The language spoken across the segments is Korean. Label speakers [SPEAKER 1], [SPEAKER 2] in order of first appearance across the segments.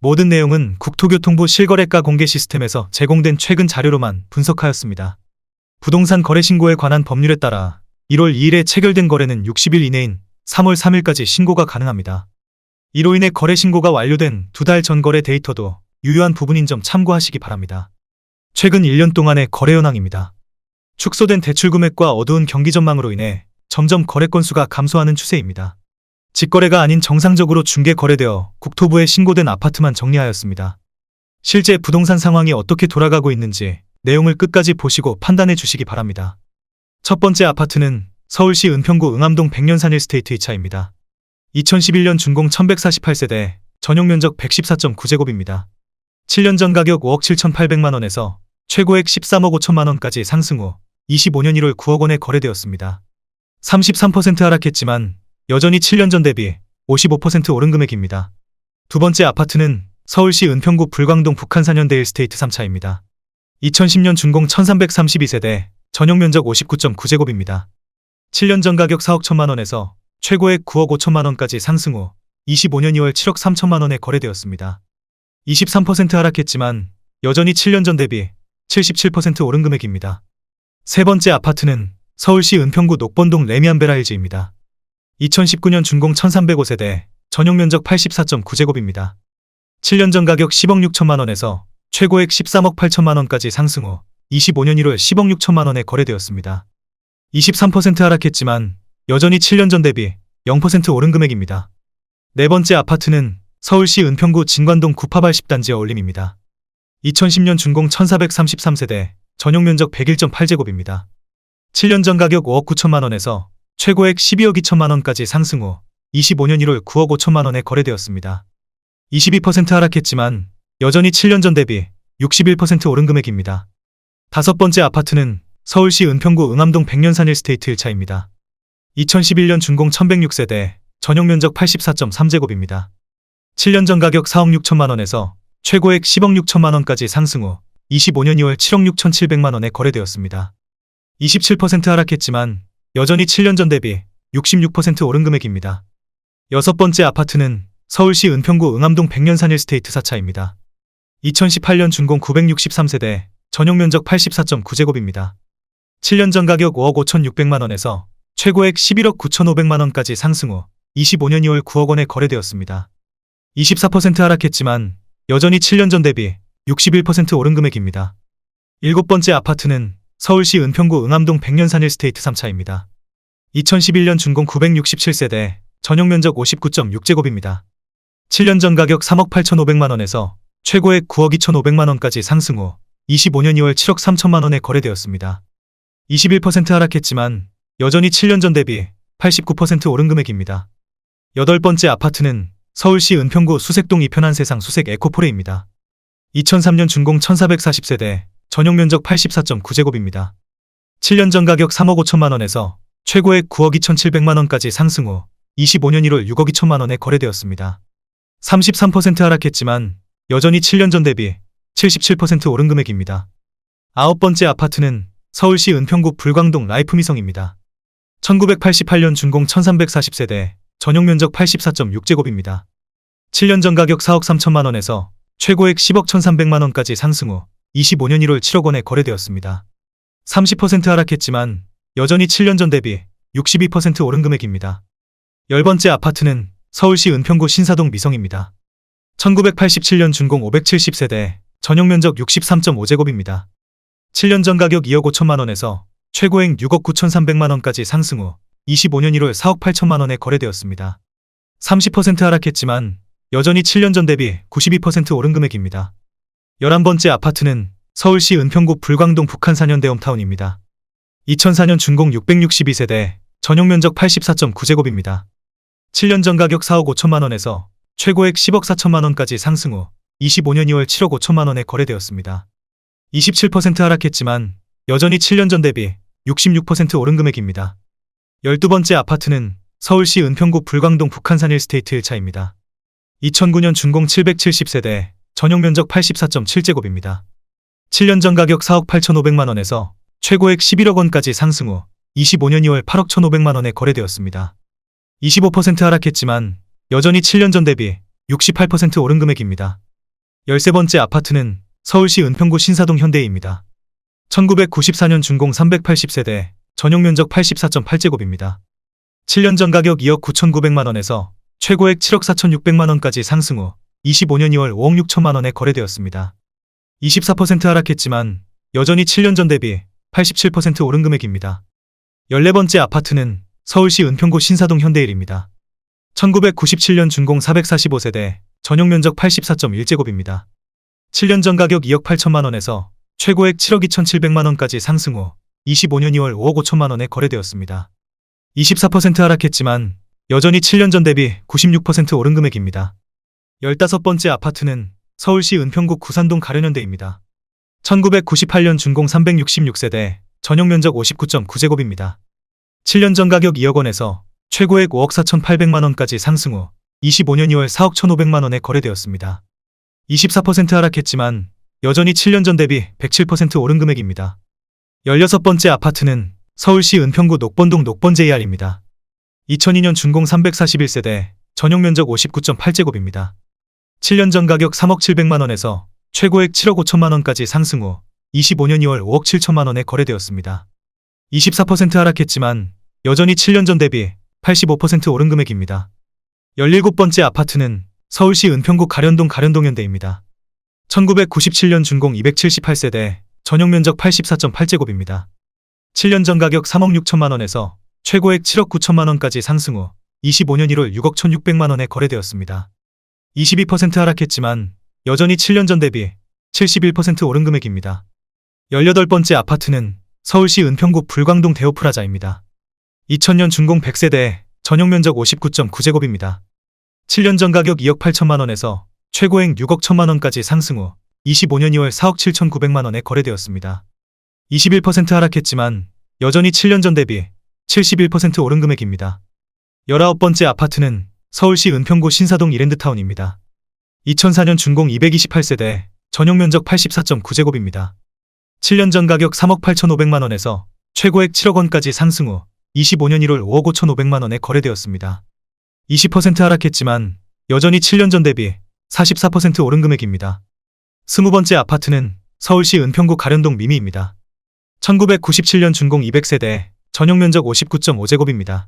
[SPEAKER 1] 모든 내용은 국토교통부 실거래가 공개 시스템에서 제공된 최근 자료로만 분석하였습니다. 부동산 거래 신고에 관한 법률에 따라 1월 2일에 체결된 거래는 60일 이내인 3월 3일까지 신고가 가능합니다. 이로 인해 거래 신고가 완료된 두 달 전 거래 데이터도 유효한 부분인 점 참고하시기 바랍니다. 최근 1년 동안의 거래 현황입니다. 축소된 대출 금액과 어두운 경기 전망으로 인해 점점 거래 건수가 감소하는 추세입니다. 직거래가 아닌 정상적으로 중개 거래되어 국토부에 신고된 아파트만 정리하였습니다. 실제 부동산 상황이 어떻게 돌아가고 있는지 내용을 끝까지 보시고 판단해 주시기 바랍니다. 첫 번째 아파트는 서울시 은평구 응암동 백년산 일스테이트 2차입니다. 2011년 준공 1148세대, 전용 면적 114.9제곱입니다. 7년 전 가격 5억 7,800만 원에서 최고액 13억 5천만 원까지 상승 후 25년 1월 9억 원에 거래되었습니다. 33% 하락했지만 여전히 7년 전 대비 55% 오른 금액입니다. 두 번째 아파트는 서울시 은평구 불광동 북한산현대 일스테이트 3차입니다. 2010년 준공 1332세대, 전용 면적 59.9제곱입니다. 7년 전 가격 4억 1천만 원에서 최고액 9억 5천만 원까지 상승 후 25년 2월 7억 3천만 원에 거래되었습니다. 23% 하락했지만 여전히 7년 전 대비 77% 오른 금액입니다. 세 번째 아파트는 서울시 은평구 녹번동 레미안베라일즈입니다. 2019년 준공 1305세대, 전용 면적 84.9제곱입니다. 7년 전 가격 10억 6천만 원에서 최고액 13억 8천만 원까지 상승 후 25년 1월 10억 6천만 원에 거래되었습니다. 23% 하락했지만 여전히 7년 전 대비 0% 오른 금액입니다. 네 번째 아파트는 서울시 은평구 진관동 구파발 10단지의 어울림입니다. 2010년 준공 1433세대, 전용 면적 101.8제곱입니다. 7년 전 가격 5억 9천만 원에서 최고액 12억 2천만 원까지 상승 후 25년 1월 9억 5천만 원에 거래되었습니다. 22% 하락했지만 여전히 7년 전 대비 61% 오른 금액입니다. 다섯 번째 아파트는 서울시 은평구 응암동 백년산 일스테이트 1차입니다. 2011년 준공 1106세대, 전용 면적 84.3제곱입니다. 7년 전 가격 4억 6천만 원에서 최고액 10억 6천만 원까지 상승 후 25년 2월 7억 6천 7백만 원에 거래되었습니다. 27% 하락했지만 여전히 7년 전 대비 66% 오른 금액입니다. 여섯 번째 아파트는 서울시 은평구 응암동 백년산 일스테이트 4차입니다. 2018년 준공 963세대, 전용 면적 84.9제곱입니다. 7년 전 가격 5억 5천6백만 원에서 최고액 11억 9천5백만 원까지 상승 후 25년 2월 9억 원에 거래되었습니다. 24% 하락했지만 여전히 7년 전 대비 61% 오른 금액입니다. 일곱 번째 아파트는 서울시 은평구 응암동 백년산 일스테이트 3차입니다. 2011년 준공 967세대, 전용 면적 59.6제곱입니다. 7년 전 가격 3억 8천5백만 원에서 최고액 9억 2천5백만 원까지 상승 후 25년 2월 7억 3천만 원에 거래되었습니다. 21% 하락했지만 여전히 7년 전 대비 89% 오른 금액입니다. 여덟 번째 아파트는 서울시 은평구 수색동 이편한 세상 수색 에코포레입니다. 2003년 준공 1440세대, 전용 면적 84.9제곱입니다. 7년 전 가격 3억 5천만 원에서 최고액 9억 2천7백만 원까지 상승 후 25년 1월 6억 2천만 원에 거래되었습니다. 33% 하락했지만 여전히 7년 전 대비 77% 오른 금액입니다. 아홉 번째 아파트는 서울시 은평구 불광동 라이프미성입니다. 1988년 준공 1340세대, 전용 면적 84.6제곱입니다. 7년 전 가격 4억 3천만 원에서 최고액 10억 1,300만 원까지 상승 후 25년 1월 7억 원에 거래되었습니다. 30% 하락했지만 여전히 7년 전 대비 62% 오른 금액입니다. 열 번째 아파트는 서울시 은평구 신사동 미성입니다. 1987년 준공 570세대, 전용 면적 63.5제곱입니다. 7년 전 가격 2억 5천만 원에서 최고액 6억 9천3백만 원까지 상승 후 25년 1월 4억 8천만 원에 거래되었습니다. 30% 하락했지만 여전히 7년 전 대비 92% 오른 금액입니다. 11번째 아파트는 서울시 은평구 불광동 북한산현대 홈타운입니다. 2004년 준공 662세대, 전용 면적 84.9제곱입니다. 7년 전 가격 4억 5천만 원에서 최고액 10억 4천만 원까지 상승 후 25년 2월 7억 5천만 원에 거래되었습니다. 27% 하락했지만 여전히 7년 전 대비 66% 오른 금액입니다. 12번째 아파트는 서울시 은평구 불광동 북한산 일스테이트 1차입니다. 2009년 준공 770세대, 전용 면적 84.7제곱입니다. 7년 전 가격 4억 8천5백만 원에서 최고액 11억 원까지 상승 후 25년 2월 8억 1,500만 원에 거래되었습니다. 25% 하락했지만 여전히 7년 전 대비 68% 오른 금액입니다. 13번째 아파트는 서울시 은평구 신사동 현대입니다. 1994년 준공 380세대, 전용 면적 84.8제곱입니다. 7년 전 가격 2억 9,900만 원에서 최고액 7억 4,600만 원까지 상승 후 25년 2월 5억 6천만 원에 거래되었습니다. 24% 하락했지만 여전히 7년 전 대비 87% 오른 금액입니다. 14번째 아파트는 서울시 은평구 신사동 현대일입니다. 1997년 준공 445세대, 전용 면적 84.1제곱입니다. 7년 전 가격 2억 8천만 원에서 최고액 7억 2,700만 원까지 상승 후 25년 2월 5억 5천만 원에 거래되었습니다. 24% 하락했지만 여전히 7년 전 대비 96% 오른 금액입니다. 15번째 아파트는 서울시 은평구 구산동 가련현대입니다. 1998년 준공 366세대, 전용 면적 59.9제곱입니다. 7년 전 가격 2억 원에서 최고액 5억 4,800만 원까지 상승 후 25년 2월 4억 1,500만 원에 거래되었습니다. 24% 하락했지만 여전히 7년 전 대비 107% 오른 금액입니다. 16번째 아파트는 서울시 은평구 녹번동 녹번 JR입니다. 2002년 준공 341세대, 전용 면적 59.8제곱입니다. 7년 전 가격 3억 700만 원에서 최고액 7억 5천만 원까지 상승 후 25년 2월 5억 7천만 원에 거래되었습니다. 24% 하락했지만 여전히 7년 전 대비 85% 오른 금액입니다. 17번째 아파트는 서울시 은평구 가련동 가련동 현대입니다. 1997년 준공 278세대, 전용 면적 84.8제곱입니다. 7년 전 가격 3억 6천만 원에서 최고액 7억 9천만 원까지 상승 후 25년 1월 6억 1,600만 원에 거래되었습니다. 22% 하락했지만 여전히 7년 전 대비 71% 오른 금액입니다. 18번째 아파트는 서울시 은평구 불광동 대오프라자입니다. 2000년 준공 100세대, 전용 면적 59.9제곱입니다. 7년 전 가격 2억 8천만 원에서 최고액 6억 1천만 원까지 상승 후 25년 2월 4억 7천9백만 원에 거래되었습니다. 21% 하락했지만 여전히 7년 전 대비 71% 오른 금액입니다. 19번째 아파트는 서울시 은평구 신사동 이랜드타운입니다. 2004년 준공 228세대, 전용 면적 84.9제곱입니다. 7년 전 가격 3억 8천5백만 원에서 최고액 7억 원까지 상승 후 25년 1월 5억 5천5백만 원에 거래되었습니다. 20% 하락했지만 여전히 7년 전 대비 44% 오른 금액입니다. 20번째 아파트는 서울시 은평구 가련동 미미입니다. 1997년 준공 200세대, 전용 면적 59.5제곱입니다.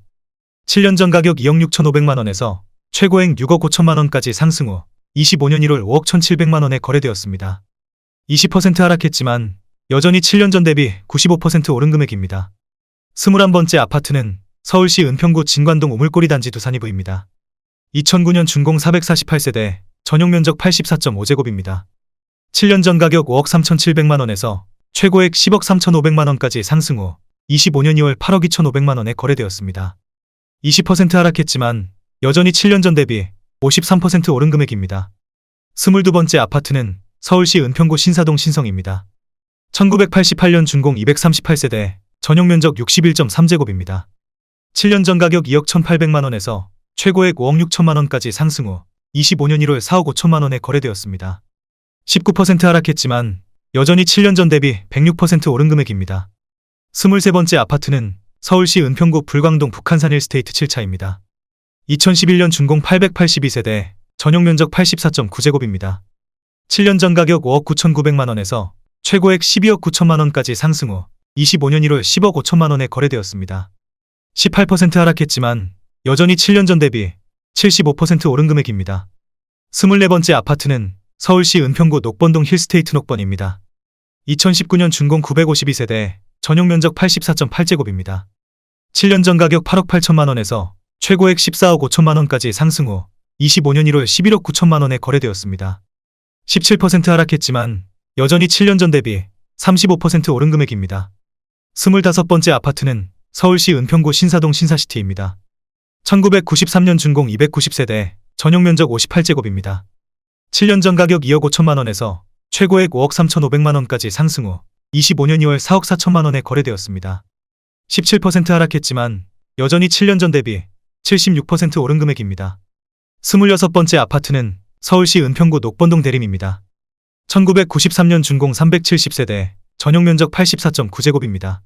[SPEAKER 1] 7년 전 가격 2억 6천5백만 원에서 최고액 6억 5천만 원까지 상승 후 25년 1월 5억 1,700만 원에 거래되었습니다. 20% 하락했지만 여전히 7년 전 대비 95% 오른 금액입니다. 21번째 아파트는 서울시 은평구 진관동 우물꼬리 단지 두산이부입니다. 2009년 준공 448세대, 전용 면적 84.5제곱입니다. 7년 전 가격 5억 3,700만 원에서 최고액 10억 3,500만 원까지 상승 후 25년 2월 8억 2,500만 원에 거래되었습니다. 20% 하락했지만 여전히 7년 전 대비 53% 오른 금액입니다. 22번째 아파트는 서울시 은평구 신사동 신성입니다. 1988년 준공 238세대, 전용 면적 61.3제곱입니다. 7년 전 가격 2억 1,800만 원에서 최고액 5억 6천만 원까지 상승 후 25년 1월 4억 5천만 원에 거래되었습니다. 19% 하락했지만 여전히 7년 전 대비 106% 오른 금액입니다. 23번째 아파트는 서울시 은평구 불광동 북한산 1스테이트 7차입니다. 2011년 준공 882세대, 전용 면적 84.9제곱입니다. 7년 전 가격 5억 9,900만 원에서 최고액 12억 9천만 원까지 상승 후 25년 1월 10억 5천만 원에 거래되었습니다. 18% 하락했지만 여전히 7년 전 대비 75% 오른 금액입니다. 24번째 아파트는 서울시 은평구 녹번동 힐스테이트 녹번입니다. 2019년 준공 952세대, 전용 면적 84.8제곱입니다. 7년 전 가격 8억 8천만 원에서 최고액 14억 5천만 원까지 상승 후 25년 1월 11억 9천만 원에 거래되었습니다. 17% 하락했지만 여전히 7년 전 대비 35% 오른 금액입니다. 25번째 아파트는 서울시 은평구 신사동 신사시티입니다. 1993년 준공 290세대, 전용 면적 58제곱입니다. 7년 전 가격 2억 5천만 원에서 최고액 5억 3천 5백만 원까지 상승 후 25년 2월 4억 4천만 원에 거래되었습니다. 17% 하락했지만 여전히 7년 전 대비 76% 오른 금액입니다. 26번째 아파트는 서울시 은평구 녹번동 대림입니다. 1993년 준공 370세대, 전용 면적 84.9제곱입니다.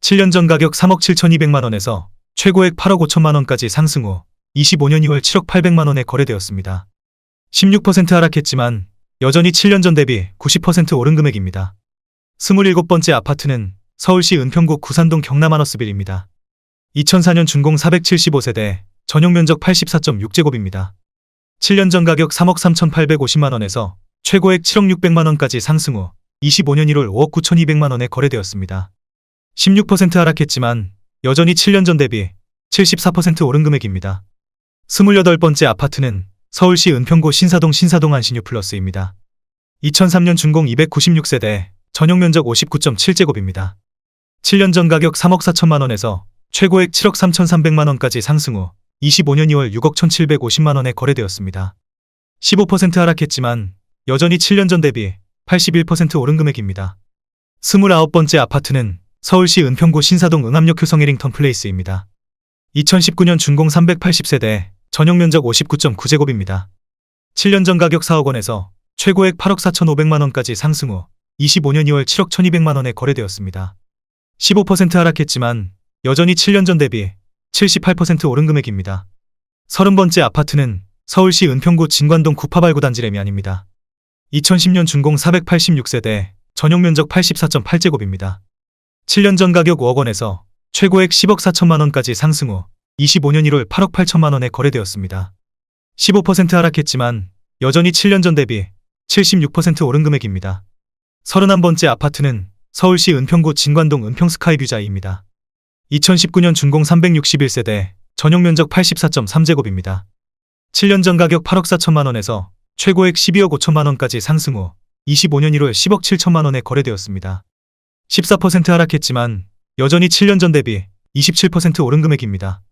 [SPEAKER 1] 7년 전 가격 3억 7천2백만 원에서 최고액 8억 5천만 원까지 상승 후 25년 2월 7억 8백만 원에 거래되었습니다. 16% 하락했지만 여전히 7년 전 대비 90% 오른 금액입니다. 27번째 아파트는 서울시 은평구 구산동 경남하너스빌입니다. 2004년 준공 475세대, 전용 면적 84.6제곱입니다. 7년 전 가격 3억 3,850만 원에서 최고액 7억 600만 원까지 상승 후 25년 1월 5억 9,200만 원에 거래되었습니다. 16% 하락했지만 여전히 7년 전 대비 74% 오른 금액입니다. 28번째 아파트는 서울시 은평구 신사동 신사동 안신유 플러스입니다. 2003년 준공 296세대, 전용 면적 59.7제곱입니다. 7년 전 가격 3억 4천만 원에서 최고액 7억 3,300만 원까지 상승 후 25년 2월 6억 1,750만 원에 거래되었습니다. 15% 하락했지만 여전히 7년 전 대비 81% 오른 금액입니다. 29번째 아파트는 서울시 은평구 신사동 응암역 효성 해링턴 플레이스입니다. 2019년 준공 380세대, 전용 면적 59.9제곱입니다. 7년 전 가격 4억 원에서 최고액 8억 4,500만 원까지 상승 후 25년 2월 7억 1,200만 원에 거래되었습니다. 15% 하락했지만 여전히 7년 전 대비 78% 오른 금액입니다. 30번째 아파트는 서울시 은평구 진관동 구파발구 단지 레미안입니다. 2010년 준공 486세대, 전용 면적 84.8제곱입니다. 7년 전 가격 5억 원에서 최고액 10억 4천만 원까지 상승 후 25년 1월 8억 8천만 원에 거래되었습니다. 15% 하락했지만 여전히 7년 전 대비 76% 오른 금액입니다. 31번째 아파트는 서울시 은평구 진관동 은평스카이뷰자이입니다. 2019년 준공 361세대, 전용 면적 84.3제곱입니다. 7년 전 가격 8억 4천만 원에서 최고액 12억 5천만 원까지 상승 후 25년 1월 10억 7천만 원에 거래되었습니다. 14% 하락했지만 여전히 7년 전 대비 27% 오른 금액입니다.